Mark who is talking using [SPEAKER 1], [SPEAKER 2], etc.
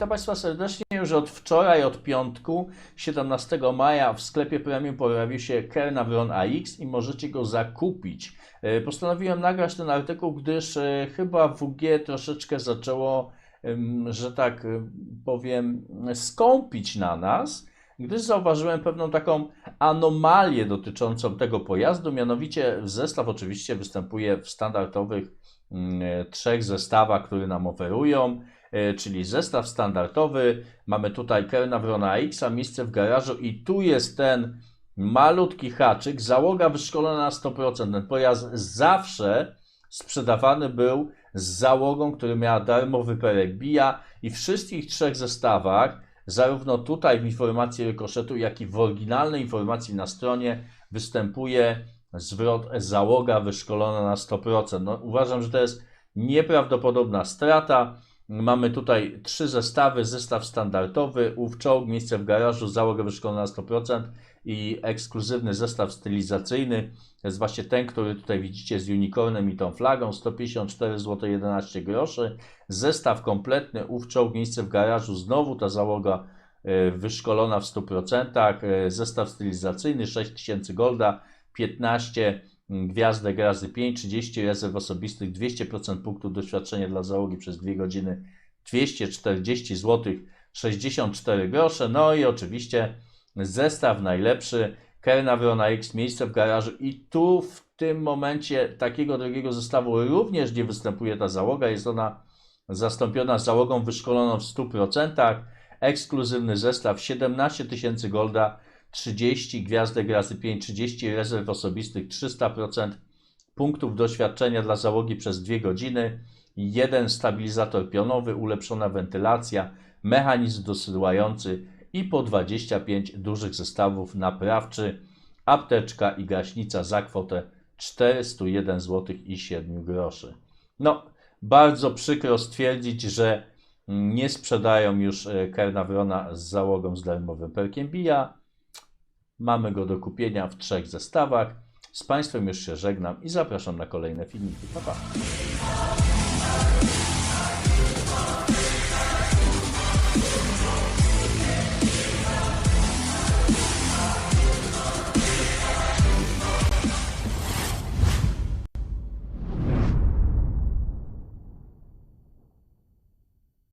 [SPEAKER 1] Witam Państwa serdecznie. Już od wczoraj, od piątku, 17 maja w sklepie premium pojawił się Kernavron AX i możecie go zakupić. E, Postanowiłem nagrać ten artykuł, gdyż e, chyba WG troszeczkę zaczęło, że tak e, powiem, skąpić na nas, gdyż zauważyłem pewną taką anomalię dotyczącą tego pojazdu. Mianowicie zestaw oczywiście występuje w standardowych mm, trzech zestawach, które nam oferują czyli zestaw standardowy. Mamy tutaj Kernavrona X, a miejsce w garażu i tu jest ten malutki haczyk, załoga wyszkolona na 100%. Ten pojazd zawsze sprzedawany był z załogą, która miała darmowy perek bija i w wszystkich trzech zestawach, zarówno tutaj w informacji rykoszetu, jak i w oryginalnej informacji na stronie występuje zwrot załoga wyszkolona na 100%. No, uważam, że to jest nieprawdopodobna strata. Mamy tutaj trzy zestawy. Zestaw standardowy, ów czołg, miejsce w garażu, załogę wyszkolona na 100% i ekskluzywny zestaw stylizacyjny. To jest właśnie ten, który tutaj widzicie z unicornem i tą flagą. 154 zł 11 groszy. Zestaw kompletny, ów czołg, miejsce w garażu. Znowu ta załoga e, wyszkolona w 100%. E, Zestaw stylizacyjny 6000 golda, 15 gwiazdek razy 5, 30 rezerw osobistych, 200% punktów doświadczenia dla załogi przez 2 godziny, 240 zł, 64 grosze. No i oczywiście zestaw najlepszy, Kernavrona X, miejsce w garażu. I tu w tym momencie takiego drugiego zestawu również nie występuje ta załoga, jest ona zastąpiona załogą wyszkoloną w 100%, ekskluzywny zestaw 17 tysięcy golda, 30 gwiazdek razy 5, 30 rezerw osobistych, 300% punktów doświadczenia dla załogi przez 2 godziny, jeden stabilizator pionowy, ulepszona wentylacja, mechanizm dosyłający i po 25 dużych zestawów naprawczy, apteczka i gaśnica za kwotę 401 zł i 7 groszy. No, bardzo przykro stwierdzić, że nie sprzedają już e, Kernavrona z załogą z darmowym perkiem bija. Mamy go do kupienia w trzech zestawach. Z Państwem już się żegnam i zapraszam na kolejne filmiki. Pa, pa.